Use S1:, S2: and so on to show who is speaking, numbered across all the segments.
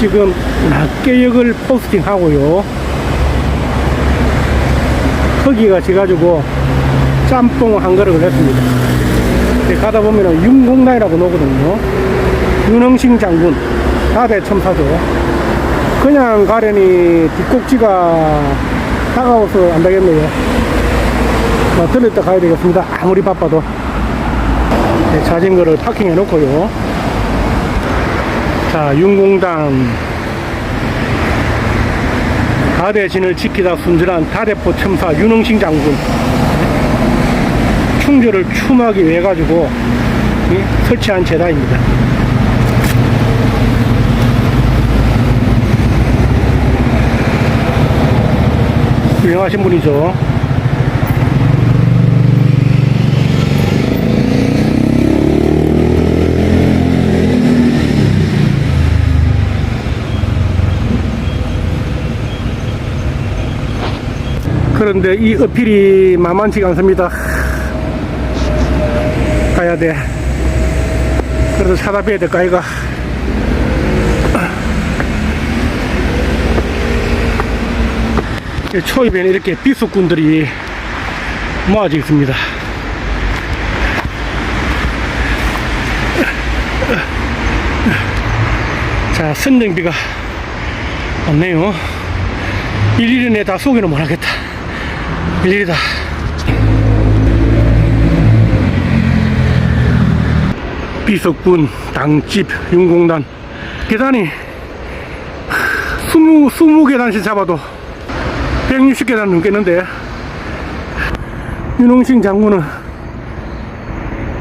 S1: 지금 낱개역을 포스팅 하고요. 거기가 지가지고 짬뽕 한 그릇을 했습니다. 가다 보면은 윤공단이라고 나오거든요. 윤흥신 장군, 다대 첨사죠. 그냥 가려니 뒷꼭지가 다가와서 안 되겠네요. 뭐, 들렸다 가야 되겠습니다. 아무리 바빠도. 네, 자전거를 파킹해 놓고요. 자, 윤공당 다대진을 지키다 순진한 다대포 첨사 윤흥신 장군 충주를 추모하기 위해 가지고 이 설치한 재단입니다. 유명하신 분이죠. 그런데 이 어필이 만만치가 않습니다. 가야 돼. 그래도 찾아뵈야 될까, 이가. 초입에는 이렇게 비수꾼들이 모아져 있습니다. 자, 선정비가 없네요. 일일이 내다 소개는 못하겠다. 일일이다. 비석분, 당집, 윤공단. 계단이 20, 20계단씩 잡아도 160계단 넘겠는데. 윤홍신 장군은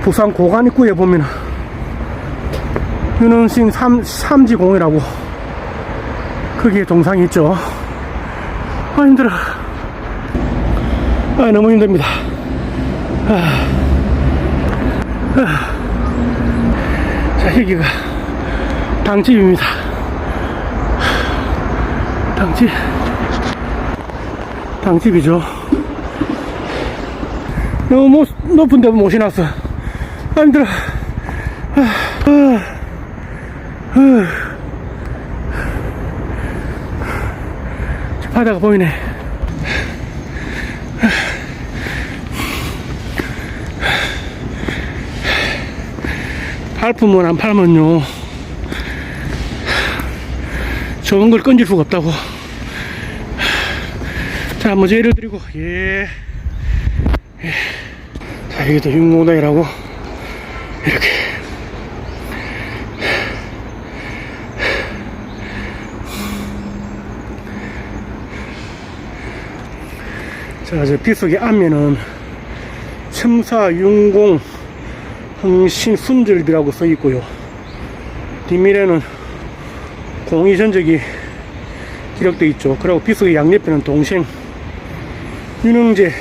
S1: 부산 고관 입구에 보면 윤홍신 3, 삼지공이라고 거기에 동상이 있죠. 아, 힘들어. 아, 너무 힘듭니다. 아, 아. 자, 여기가 당집입니다. 당집. 당집이죠. 너무 못, 높은 데 못이 났어. 아, 힘들어. 아, 아, 아. 저 바다가 보이네. 발품은 안 팔면요. 좋은 걸 건질 수가 없다고. 자, 먼저 예를 드리고, 예. 예. 자, 여기도 육모당이라고. 이렇게. 자, 저 빗속의 앞면은 첨사 윤공 흥신 순절비라고 써 있고요. 뒷면에는 공의 전적이 기록되어 있죠. 그리고 빗속의 양옆에는 동생 윤흥제와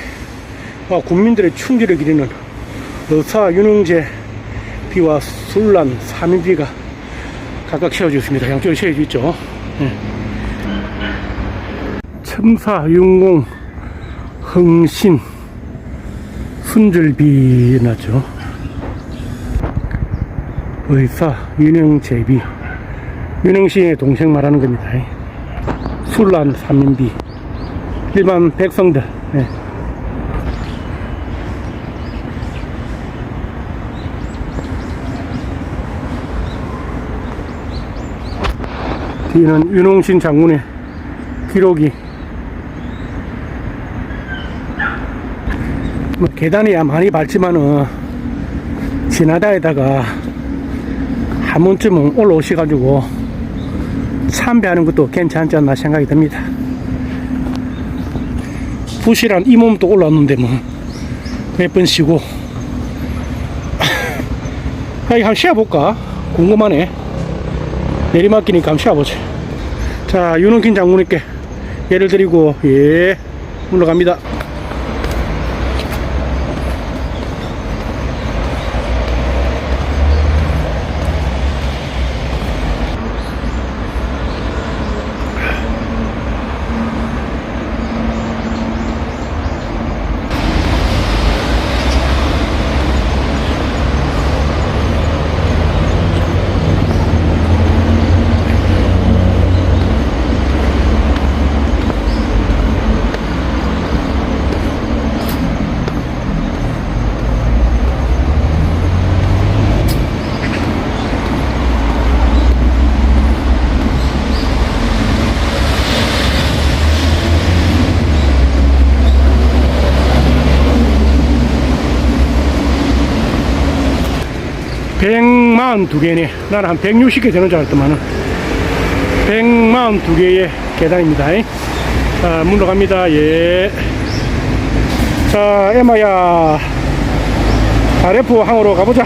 S1: 국민들의 충지를 기리는 의사 윤흥제 비와 술란 사민비가 각각 세워져 있습니다. 양쪽에 세워져 있죠. 예. 첨사 윤공 흥신 순절비 나죠. 의사 윤영 제비 윤영 씨의 동생 말하는 겁니다. 술란 삼인비 일반 백성들 네. 뒤는 윤홍신 장군의 기록이 뭐 계단이야 많이 밟지만은 지나다에다가 한 번쯤은 올라오셔가지고 참배하는 것도 괜찮지 않나 생각이 듭니다. 부실한 이 몸도 올라왔는데 뭐 몇 번 쉬고 아, 이거 한번 쉬어볼까? 궁금하네. 내리막기니까 한번 쉬어보자. 자, 윤원킨 장군님께 예를 드리고 예 올라갑니다. 142개네. 나는 한 160개 되는 줄 알았더만은. 142개의 계단입니다. 자, 문으로 갑니다. 예. 자, 에마야. 아레프 항으로 가보자.